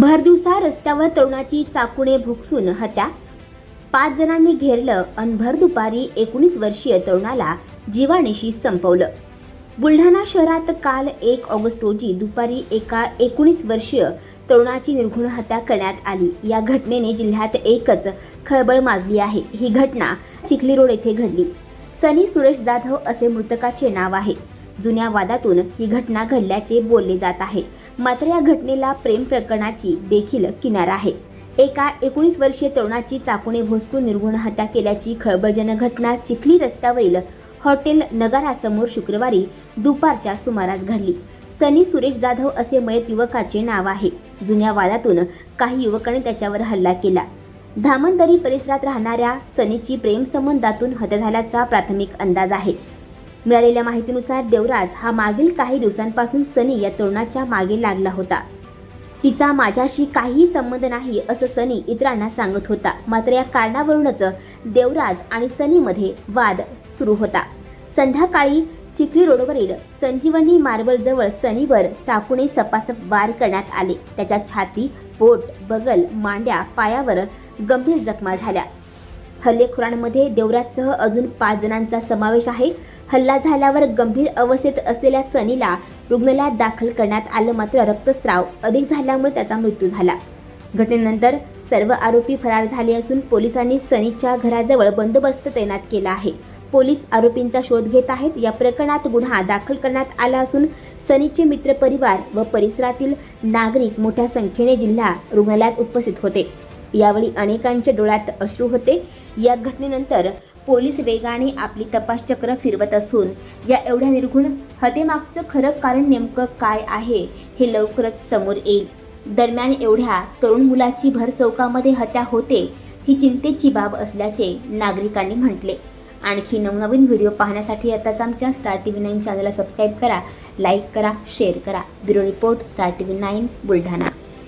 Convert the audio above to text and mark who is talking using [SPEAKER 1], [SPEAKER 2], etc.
[SPEAKER 1] भरदिवसा रस्त्यावर तरुणाची चाकूने भुकसून हत्या. पाच जणांनी घेरलं अन भर दुपारी एकोणीस वर्षीय तरुणाला जीवाणीशी संपवलं. बुलढाणा शहरात काल एक ऑगस्ट रोजी दुपारी एका एकोणीस वर्षीय तरुणाची निर्घुण हत्या करण्यात आली. या घटनेने जिल्ह्यात एकच खळबळ माजली आहे. ही घटना चिखली रोड येथे घडली. सनी सुरेश जाधव असे मृतकाचे नाव आहे. जुन्या वादातून ही घटना घडल्याचे बोलले जात आहे. मात्र या घटनेला प्रेम प्रकरणाची देखील किनार आहे. एका एकोणीस वर्षीय तरुणाची चाकूने भोसकून निर्गुण हत्या केल्याची खळबळजनक घटना चिखली रस्त्यावरील हॉटेल नगारासमोर शुक्रवारी दुपारच्या सुमारास घडली. सनी सुरेश जाधव असे मयत युवकाचे नाव आहे. जुन्या वादातून काही युवकांनी त्याच्यावर हल्ला केला. धामणदरी परिसरात राहणाऱ्या सनीची प्रेमसंबंधातून हत्या झाल्याचा प्राथमिक अंदाज आहे. मिळालेल्या माहितीनुसार देवराज हा मागील काही दिवसांपासून सनी या तरुणाच्या मागे लागला होता. तिचा माझ्याशी काहीही संबंध नाही असं सनी इतरांना सांगत होता. मात्र या कारणावरूनच देवराज आणि सनीमध्ये वाद सुरू होता. संध्याकाळी चिखली रोडवरील संजीवनी मार्बलजवळ सनीवर चाकूने सपासप वार करण्यात आले. त्याच्या छाती पोट बगल मांड्या पायावर गंभीर जखमा झाल्या. हल्लेखोरांमध्ये देवराजसह अजून पाच जणांचा समावेश आहे. हल्ला झाल्यावर गंभीर अवस्थेत असलेल्या सनीला रुग्णालयात दाखल करण्यात आलं मात्र रक्तस्राव अधिक झाल्यामुळे त्याचा मृत्यू झाला. घटनेनंतर सर्व आरोपी फरार झाले असून पोलिसांनी सनीच्या घराजवळ बंदोबस्त तैनात केला आहे. पोलीस आरोपींचा शोध घेत आहेत. या प्रकरणात गुन्हा दाखल करण्यात आला असून सनीचे मित्रपरिवार व परिसरातील नागरिक मोठ्या संख्येने जिल्हा रुग्णालयात उपस्थित होते. यावेळी अनेकांच्या डोळ्यात अश्रू होते. या घटनेनंतर पोलीस वेगाने आपली तपासचक्र फिरवत असून या एवढ्या निर्गुण हत्येमागचं खरं कारण नेमकं काय आहे हे लवकरच समोर येईल. दरम्यान एवढ्या तरुण मुलाची भर चौकामध्ये हत्या होते ही चिंतेची बाब असल्याचे नागरिकांनी म्हटले. आणखी नवनवीन व्हिडिओ पाहण्यासाठी आताच आमच्या स्टार टी व्ही नाईन चॅनलला सबस्क्राईब करा लाईक करा शेअर करा. Bureau report Star T V nine Buldhana.